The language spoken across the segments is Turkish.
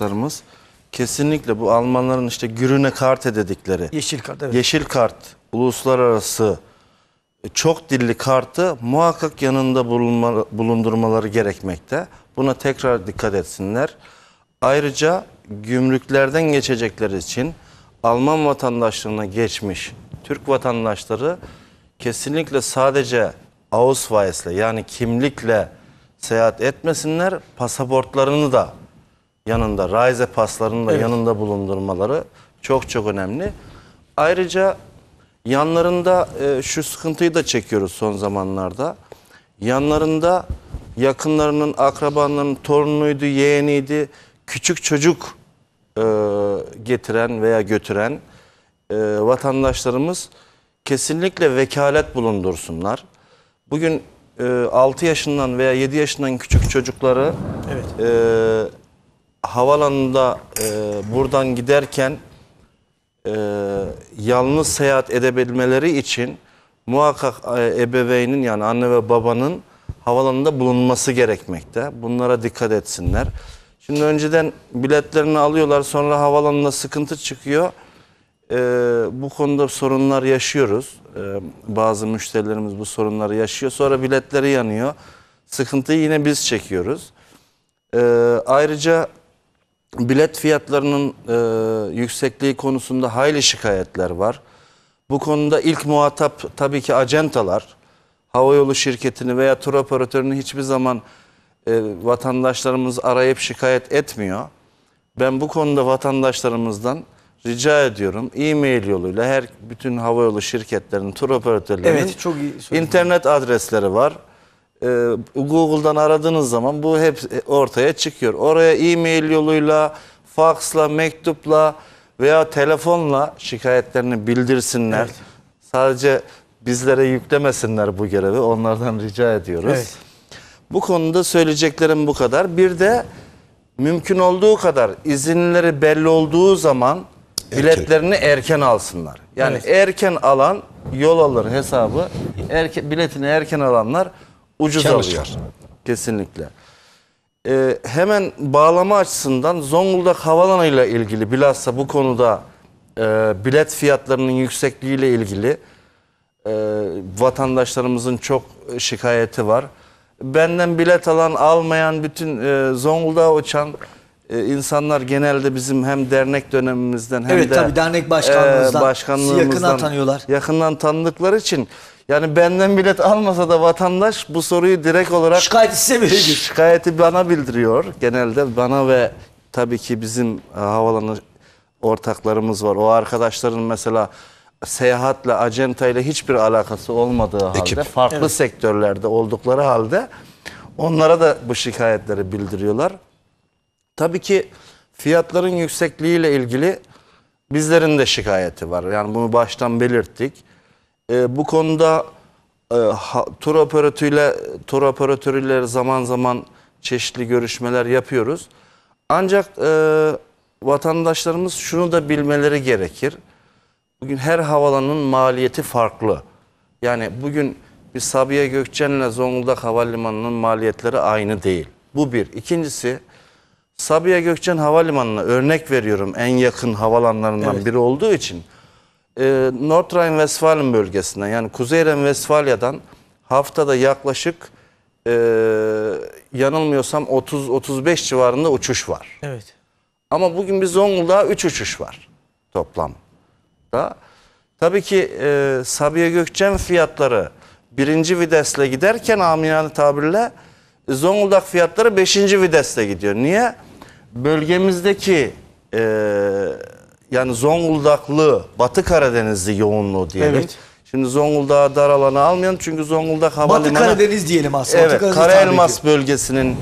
vatandaşlarımız kesinlikle bu Almanların işte Grüne Karte dedikleri Yeşil kart evet. yeşil kart uluslararası e, çok dilli kartı muhakkak yanında bulunma, bulundurmaları gerekmekte. Buna tekrar dikkat etsinler. Ayrıca gümrüklerden geçecekleri için Alman vatandaşlığına geçmiş Türk vatandaşları kesinlikle sadece Ausweis'le yani kimlikle seyahat etmesinler. Pasaportlarını da yanında, Reise paslarını da Evet. yanında bulundurmaları çok çok önemli. Ayrıca yanlarında e, şu sıkıntıyı da çekiyoruz son zamanlarda. Yanlarında yakınlarının, akrabalarının torunuydu, yeğeniydi, küçük çocuk e, getiren veya götüren e, vatandaşlarımız kesinlikle vekalet bulundursunlar. Bugün e, 6 yaşından veya 7 yaşından küçük çocukları Evet. e, havalanında e, buradan giderken e, yalnız seyahat edebilmeleri için muhakkak e, ebeveynin yani anne ve babanın havalanında bulunması gerekmekte. Bunlara dikkat etsinler. Şimdi önceden biletlerini alıyorlar sonra havalanında sıkıntı çıkıyor. E, bu konuda sorunlar yaşıyoruz. E, bazı müşterilerimiz bu sorunları yaşıyor. Sonra biletleri yanıyor. Sıkıntıyı yine biz çekiyoruz. E, ayrıca bilet fiyatlarının e, yüksekliği konusunda hayli şikayetler var. Bu konuda ilk muhatap tabii ki acentalar. Havayolu şirketini veya tur operatörünü hiçbir zaman e, vatandaşlarımız arayıp şikayet etmiyor. Ben bu konuda vatandaşlarımızdan rica ediyorum e-mail yoluyla her bütün havayolu şirketlerinin, tur operatörlerinin Evet, çok iyi internet adresleri var. Ee, Google'dan aradığınız zaman bu hep ortaya çıkıyor. Oraya e-mail yoluyla, faksla, mektupla veya telefonla şikayetlerini bildirsinler. Evet. Sadece bizlere yüklemesinler bu görevi. Onlardan rica ediyoruz. Evet. Bu konuda söyleyeceklerim bu kadar. Bir de mümkün olduğu kadar izinleri belli olduğu zaman biletlerini erken alsınlar. Yani Evet. erken alan yol alır hesabı. Erken, biletini erken alanlar ucuz Kâr alıyor. Kesinlikle. Ee, hemen bağlama açısından Zonguldak Havalanı ile ilgili bilhassa bu konuda e, bilet fiyatlarının yüksekliğiyle ilgili e, vatandaşlarımızın çok şikayeti var. Benden bilet alan almayan bütün e, Zonguldak'a uçan e, insanlar genelde bizim hem dernek dönemimizden hem Evet, de tabii, dernek başkanlığımızdan, e, başkanlığımızdan yakından tanıyorlar. Yakından tanıdıkları için yani benden bilet almasa da vatandaş bu soruyu direkt olarak Şikayeti size verir. şikayeti bana bildiriyor. Genelde bana ve tabii ki bizim e, havalanı ortaklarımız var. O arkadaşların mesela seyahatle, acentayla hiçbir alakası olmadığı halde, Ekip. farklı sektörlerde oldukları halde onlara da bu şikayetleri bildiriyorlar. Tabii ki fiyatların yüksekliğiyle ilgili bizlerin de şikayeti var. Yani bunu baştan belirttik. Ee, bu konuda e, ha- tur operatörüyle tur operatörüyle zaman zaman çeşitli görüşmeler yapıyoruz. Ancak e, vatandaşlarımız şunu da bilmeleri gerekir. Bugün her havalanın maliyeti farklı. Yani bugün bir Sabiha Gökçen'le Zonguldak Havalimanı'nın maliyetleri aynı değil. Bu bir. İkincisi Sabiha Gökçen Havalimanı'na örnek veriyorum en yakın havalanlarından Evet. biri olduğu için e, North Rhine-Westfalen bölgesinden yani Kuzey Ren-Westfalya'dan haftada yaklaşık e, yanılmıyorsam 30-35 civarında uçuş var. Evet. Ama bugün bir Zonguldak'a 3 uçuş var toplamda. Tabii ki e, Sabiha Gökçen fiyatları birinci vitesle giderken amiyane tabirle Zonguldak fiyatları beşinci vitesle gidiyor. Niye? Bölgemizdeki e, yani Zonguldaklı, Batı Karadenizli yoğunluğu diyelim. Evet. Şimdi Zonguldak'a dar alanı almayalım çünkü Zonguldak Havalimanı... Batı Karadeniz diyelim aslında. Batı Evet, Karadeniz Kara tabii Elmas ki. bölgesinin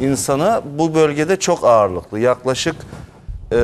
insanı bu bölgede çok ağırlıklı. Yaklaşık e,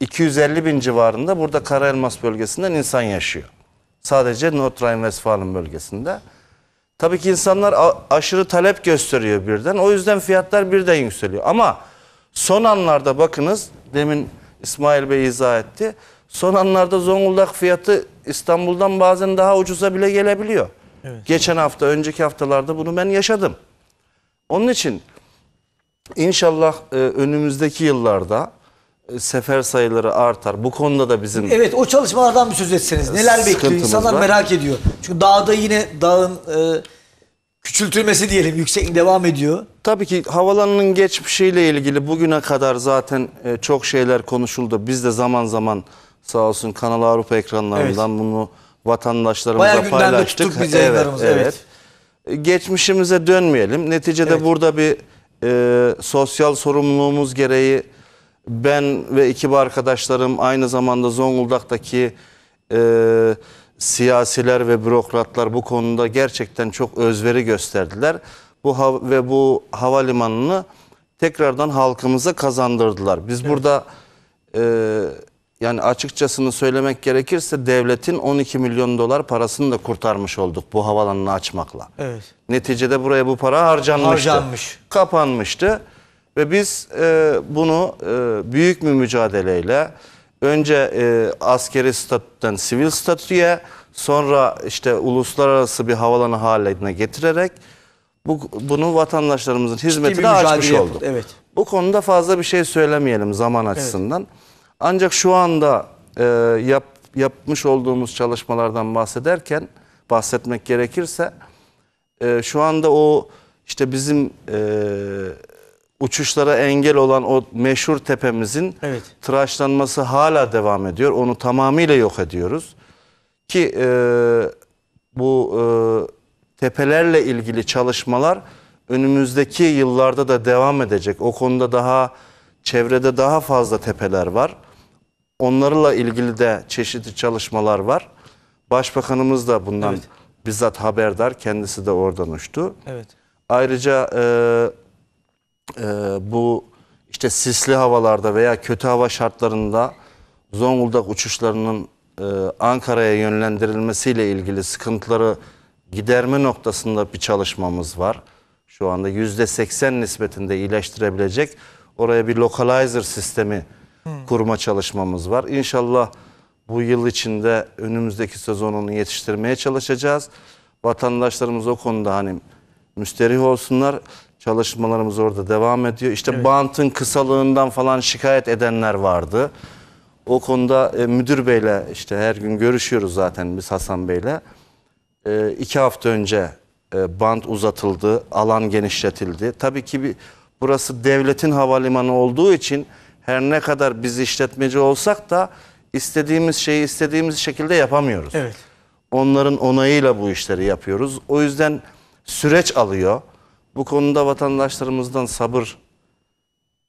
250 bin civarında burada Kara Elmas bölgesinden insan yaşıyor. Sadece North Rhine-Westfalen bölgesinde. Tabii ki insanlar aşırı talep gösteriyor birden. O yüzden fiyatlar birden yükseliyor. Ama son anlarda bakınız demin İsmail Bey izah etti. Son anlarda Zonguldak fiyatı İstanbul'dan bazen daha ucuza bile gelebiliyor. Geçen hafta, önceki haftalarda bunu ben yaşadım. Onun için İnşallah e, önümüzdeki yıllarda e, sefer sayıları artar. Bu konuda da bizim Evet o çalışmalardan bir söz etseniz. Neler bekliyor? Sıkıntımız İnsanlar var. merak ediyor. Çünkü dağda yine dağın e, küçültülmesi diyelim yükseklik devam ediyor. Tabii ki havalanının geçmişiyle ilgili bugüne kadar zaten e, çok şeyler konuşuldu. Biz de zaman zaman sağ olsun Kanal Avrupa ekranlarından bunu vatandaşlarımıza Bayağı gündemde paylaştık. tuttuk biz yayınlarımızı, evet. E, Geçmişimize dönmeyelim. Neticede Evet. burada bir e, sosyal sorumluluğumuz gereği ben ve ekip arkadaşlarım aynı zamanda Zonguldak'taki e, siyasiler ve bürokratlar bu konuda gerçekten çok özveri gösterdiler. Bu ve bu havalimanını tekrardan halkımıza kazandırdılar. Biz burada e, yani açıkçasını söylemek gerekirse devletin 12 milyon dolar parasını da kurtarmış olduk bu havalanını açmakla. Evet. Neticede buraya bu para harcanmıştı. Harcanmış. Kapanmıştı. Ve biz e, bunu e, büyük bir mücadeleyle önce e, askeri statüden sivil statüye sonra işte uluslararası bir havalanı haline getirerek bu, bunu vatandaşlarımızın hizmetine açmış yapıldı, olduk. evet. Bu konuda fazla bir şey söylemeyelim zaman açısından. Ancak şu anda e, yap, yapmış olduğumuz çalışmalardan bahsederken bahsetmek gerekirse e, şu anda o işte bizim e, uçuşlara engel olan o meşhur tepemizin Evet. tıraşlanması hala devam ediyor. Onu tamamıyla yok ediyoruz. Ki e, bu e, tepelerle ilgili çalışmalar önümüzdeki yıllarda da devam edecek. O konuda daha çevrede daha fazla tepeler var. Onlarla ilgili de çeşitli çalışmalar var. Başbakanımız da bundan Evet. bizzat haberdar. Kendisi de oradan uçtu. Evet. Ayrıca e, e, bu işte sisli havalarda veya kötü hava şartlarında Zonguldak uçuşlarının e, Ankara'ya yönlendirilmesiyle ilgili sıkıntıları giderme noktasında bir çalışmamız var. Şu anda yüzde seksen nispetinde iyileştirebilecek oraya bir localizer sistemi kurma çalışmamız var. İnşallah bu yıl içinde önümüzdeki sezonunu yetiştirmeye çalışacağız. Vatandaşlarımız o konuda hani müsterih olsunlar. Çalışmalarımız orada devam ediyor. İşte bantın kısalığından falan şikayet edenler vardı. O konuda e, müdür beyle işte her gün görüşüyoruz zaten biz Hasan beyle. E, iki hafta önce e, bant uzatıldı, alan genişletildi. Tabii ki bir, burası devletin havalimanı olduğu için her ne kadar biz işletmeci olsak da istediğimiz şeyi istediğimiz şekilde yapamıyoruz. Evet. Onların onayıyla bu işleri yapıyoruz. O yüzden süreç alıyor. Bu konuda vatandaşlarımızdan sabır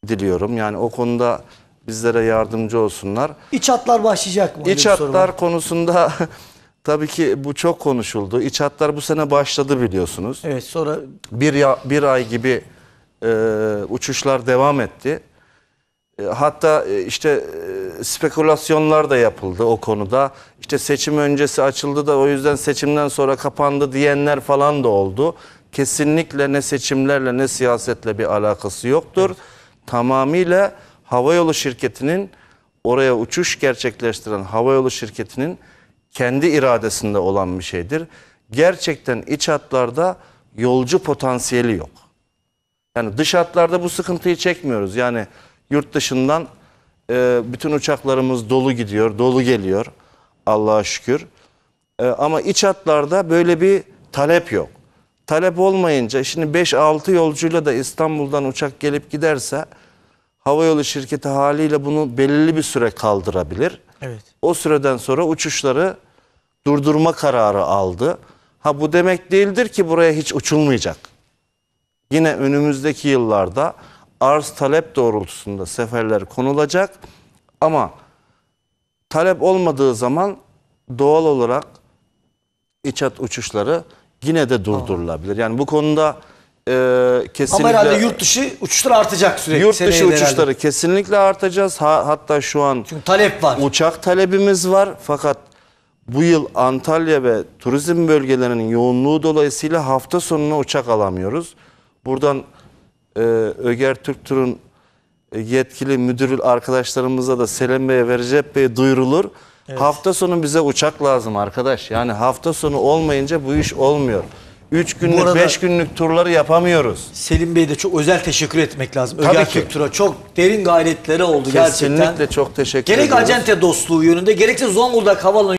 diliyorum. Yani o konuda bizlere yardımcı olsunlar. İç hatlar başlayacak mı? İç hatlar konusunda tabii ki bu çok konuşuldu. İç hatlar bu sene başladı biliyorsunuz. Evet sonra Bir, ya, bir ay gibi e, uçuşlar devam etti. E, hatta e, işte e, spekülasyonlar da yapıldı o konuda. İşte seçim öncesi açıldı da o yüzden seçimden sonra kapandı diyenler falan da oldu. Kesinlikle ne seçimlerle ne siyasetle bir alakası yoktur. Tamamıyla havayolu şirketinin oraya uçuş gerçekleştiren havayolu şirketinin kendi iradesinde olan bir şeydir. Gerçekten iç hatlarda yolcu potansiyeli yok. Yani dış hatlarda bu sıkıntıyı çekmiyoruz. Yani yurt dışından e, bütün uçaklarımız dolu gidiyor, dolu geliyor. Allah'a şükür. E, ama iç hatlarda böyle bir talep yok. Talep olmayınca şimdi 5-6 yolcuyla da İstanbul'dan uçak gelip giderse havayolu şirketi haliyle bunu belirli bir süre kaldırabilir. evet. O süreden sonra uçuşları durdurma kararı aldı. Ha bu demek değildir ki buraya hiç uçulmayacak. Yine önümüzdeki yıllarda arz talep doğrultusunda seferler konulacak ama talep olmadığı zaman doğal olarak iç hat uçuşları yine de durdurulabilir. Yani bu konuda e, kesinlikle Ama herhalde yurt dışı uçuşlar artacak sürekli. yurt dışı seneye de uçuşları herhalde. kesinlikle artacağız. Ha, hatta şu an Çünkü talep var. Uçak talebimiz var fakat bu yıl Antalya ve turizm bölgelerinin yoğunluğu dolayısıyla hafta sonuna uçak alamıyoruz. Buradan e, Öger Türktur'un e, yetkili müdür arkadaşlarımıza da Selim Bey'e ve Recep Bey'e duyurulur. Hafta sonu bize uçak lazım arkadaş. Yani hafta sonu olmayınca bu iş olmuyor. 3 Bu günlük, arada- 5 günlük turları yapamıyoruz. Selim Bey'e de çok özel teşekkür etmek lazım. Tabii Öger ki. Türk Tur'a çok derin gayretleri oldu gerçekten. Kesinlikle çok teşekkür Gerek ediyoruz. acente dostluğu yönünde gerekse Zonguldak Havaalanı